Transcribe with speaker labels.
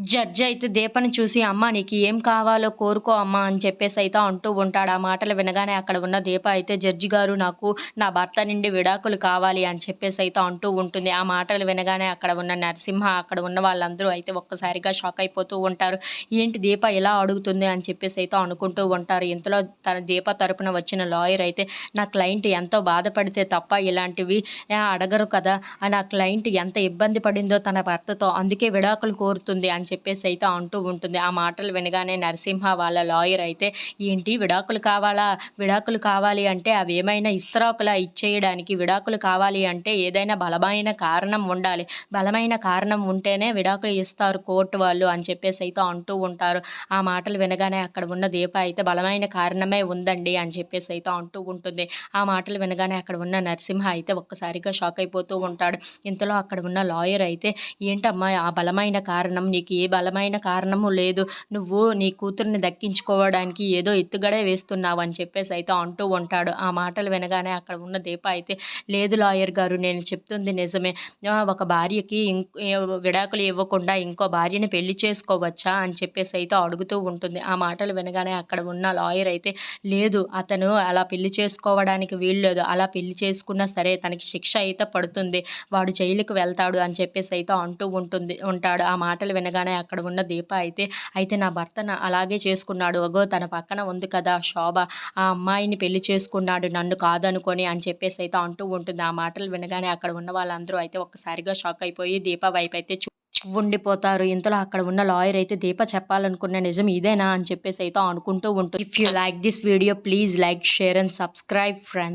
Speaker 1: Judge అయితే దీపని చూసి అమ్మ నీకు ఏం కావాలో కోరుకో అమ్మా అని చెప్పేసి అయితే అంటూ ఉంటాడు. ఆ మాటలు వినగానే అక్కడ ఉన్న దీప అయితే జడ్జి గారు నాకు నా భర్త నుండి విడాకులు కావాలి అని చెప్పేసి అయితే అంటూ ఉంటుంది. ఆ మాటలు వినగానే అక్కడ ఉన్న నరసింహ అక్కడ ఉన్న వాళ్ళందరూ అయితే ఒక్కసారిగా షాక్ అయిపోతూ ఉంటారు. ఏంటి దీప ఇలా అడుగుతుంది అని చెప్పేసి అయితే అనుకుంటూ ఉంటారు. ఇంతలో తన దీప తరపున వచ్చిన లాయర్ అయితే నా క్లయింట్ ఎంతో బాధపడితే తప్ప ఇలాంటివి అడగరు కదా ఆ నా క్లయింట్ ఎంత ఇబ్బంది పడిందో తన భర్తతో అందుకే విడాకులు కోరుతుంది అని చెప్పేసి అయితే అంటూ ఉంటుంది. ఆ మాటలు వినగానే నరసింహ వాళ్ళ లాయర్ అయితే ఏంటి విడాకులు కావాలా? విడాకులు కావాలి అంటే అవి ఏమైనా ఇస్తరాకులా ఇచ్చేయడానికి విడాకులు కావాలి అంటే ఏదైనా బలమైన కారణం ఉండాలి. బలమైన కారణం ఉంటేనే విడాకులు ఇస్తారు కోర్టు వాళ్ళు అని చెప్పేసి అయితే అంటూ ఉంటారు. ఆ మాటలు వినగానే అక్కడ ఉన్న దీప అయితే బలమైన కారణమే ఉందండి అని చెప్పేసి అయితే అంటూ ఉంటుంది. ఆ మాటలు వినగానే అక్కడ ఉన్న నరసింహ అయితే ఒక్కసారిగా షాక్ అయిపోతూ ఉంటాడు. ఇంతలో అక్కడ ఉన్న లాయర్ అయితే ఏంటమ్మా ఆ బలమైన కారణం నీకు ఏ బలమైన కారణము లేదు. నువ్వు నీ కూతుర్ని దక్కించుకోవడానికి ఏదో ఎత్తుగడే వేస్తున్నావు అని చెప్పేసి అయితే అంటూ ఉంటాడు. ఆ మాటలు వినగానే అక్కడ ఉన్న దీప అయితే లేదు లాయర్ గారు నేను చెప్తుంది నిజమే. ఒక భార్యకి విడాకులు ఇవ్వకుండా ఇంకో భార్యని పెళ్ళి చేసుకోవచ్చా? అని చెప్పేసి అయితే అడుగుతూ ఉంటుంది. ఆ మాటలు వినగానే అక్కడ ఉన్న లాయర్ అయితే లేదు అతను అలా పెళ్ళి చేసుకోవడానికి వీల్లేదు. అలా పెళ్ళి చేసుకున్నా సరే తనకి శిక్ష అయితే పడుతుంది. వాడు జైలుకి వెళ్తాడు అని చెప్పేసి అయితే అంటూ ఉంటుంది ఉంటాడు. ఆ మాటలు వినగానే అక్కడ ఉన్న దీప అయితే అయితే నా భర్త అలాగే చేసుకున్నాడు. అగో తన పక్కన ఉంది కదా శోభ. ఆ అమ్మాయిని పెళ్ళి చేసుకున్నాడు. నన్ను కాదనుకొని అని చెప్పేసి అయితే అంటూ ఉంటుంది. ఆ మాటలు వినగానే అక్కడ ఉన్న వాళ్ళందరూ అయితే ఒక్కసారిగా షాక్ అయిపోయి దీప వైపు అయితే ఉండిపోతారు ఇంతలో అక్కడ ఉన్న లాయర్ అయితే దీప చెప్పాలనుకున్న నిజం ఇదేనా? అని చెప్పేసి అయితే అనుకుంటూ ఉంటుంది. If you like this video please like share and subscribe friends